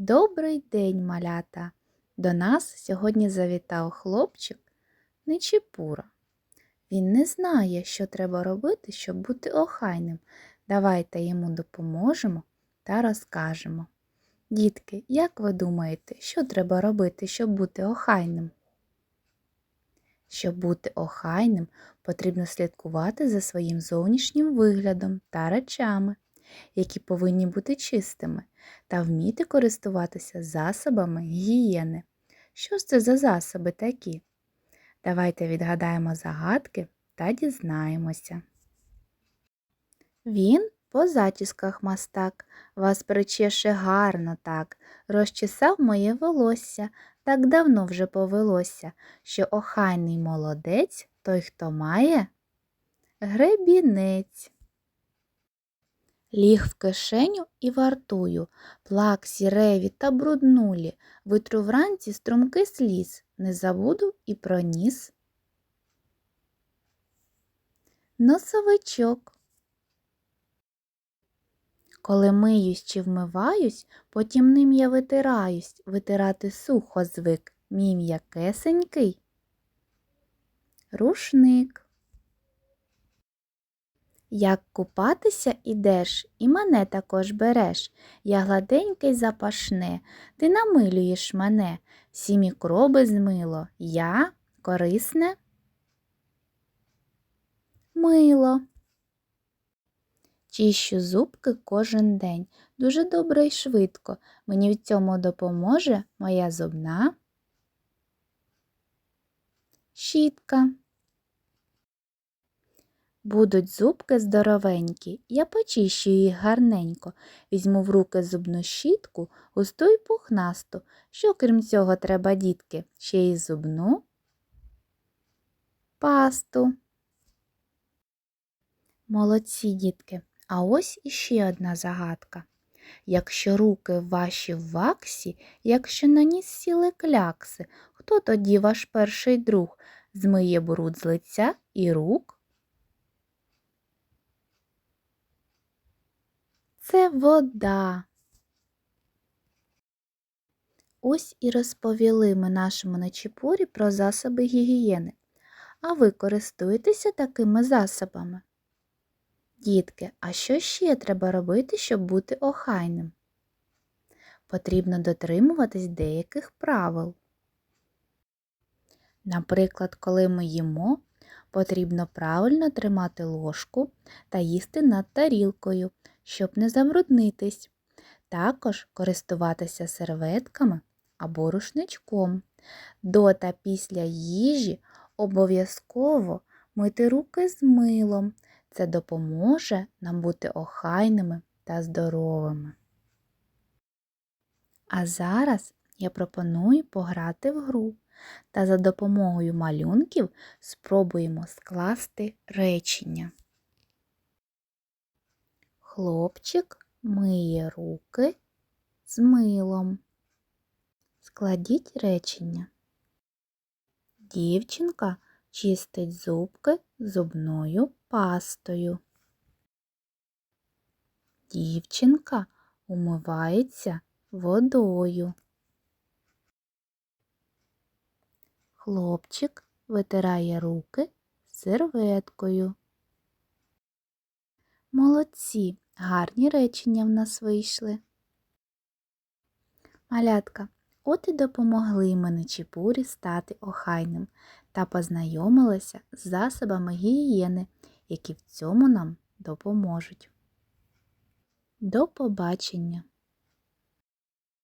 Добрий день, малята! До нас сьогодні завітав хлопчик Нечіпура. Він не знає, що треба робити, щоб бути охайним. Давайте йому допоможемо та розкажемо. Дітки, як ви думаєте, що треба робити, щоб бути охайним? Щоб бути охайним, потрібно слідкувати за своїм зовнішнім виглядом та речами, які повинні бути чистими, та вміти користуватися засобами гігієни. Що ж це за засоби такі? Давайте відгадаємо загадки та дізнаємося. Він по зачісках мастак, вас причеше гарно так, розчесав моє волосся, так давно вже повелося, що охайний молодець той, хто має гребінець. Ліг в кишеню і вартую, плак сіреві та бруднулі, витру вранці струмки сліз, не забуду і про ніс. Носовичок. Коли миюсь чи вмиваюсь, потім ним я витираюсь, витирати сухо звик, мій м'якесенький. Рушник. Як купатися ідеш, і мене також береш. Я гладенький запашне, ти намилюєш мене, всі мікроби змило. Я корисне мило. Чищу зубки кожен день. Дуже добре і швидко. Мені в цьому допоможе моя зубна щітка. Будуть зубки здоровенькі, я почищу їх гарненько, візьму в руки зубну щітку, густу й пухнасту. Що крім цього треба, дітки, ще й зубну пасту. Молодці, дітки, а ось іще одна загадка. Якщо руки ваші в ваксі, якщо на ніс сіли клякси, хто тоді ваш перший друг змиє бруд з лиця і рук? Це вода. Ось і розповіли ми нашому начіпурі про засоби гігієни. А ви користуєтеся такими засобами? Дітки, а що ще треба робити, щоб бути охайним? Потрібно дотримуватись деяких правил. Наприклад, коли ми їмо, потрібно правильно тримати ложку та їсти над тарілкою, щоб не забруднитись. Також користуватися серветками або рушничком. До та після їжі обов'язково мити руки з милом. Це допоможе нам бути охайними та здоровими. А зараз я пропоную пограти в гру та за допомогою малюнків спробуємо скласти речення. Хлопчик миє руки з милом. Складіть речення. Дівчинка чистить зубки зубною пастою. Дівчинка умивається водою. Хлопчик витирає руки серветкою. Молодці, гарні речення в нас вийшли. Малятка, от і допомогли мене Чіпурі стати охайним та познайомилися з засобами гігієни, які в цьому нам допоможуть. До побачення!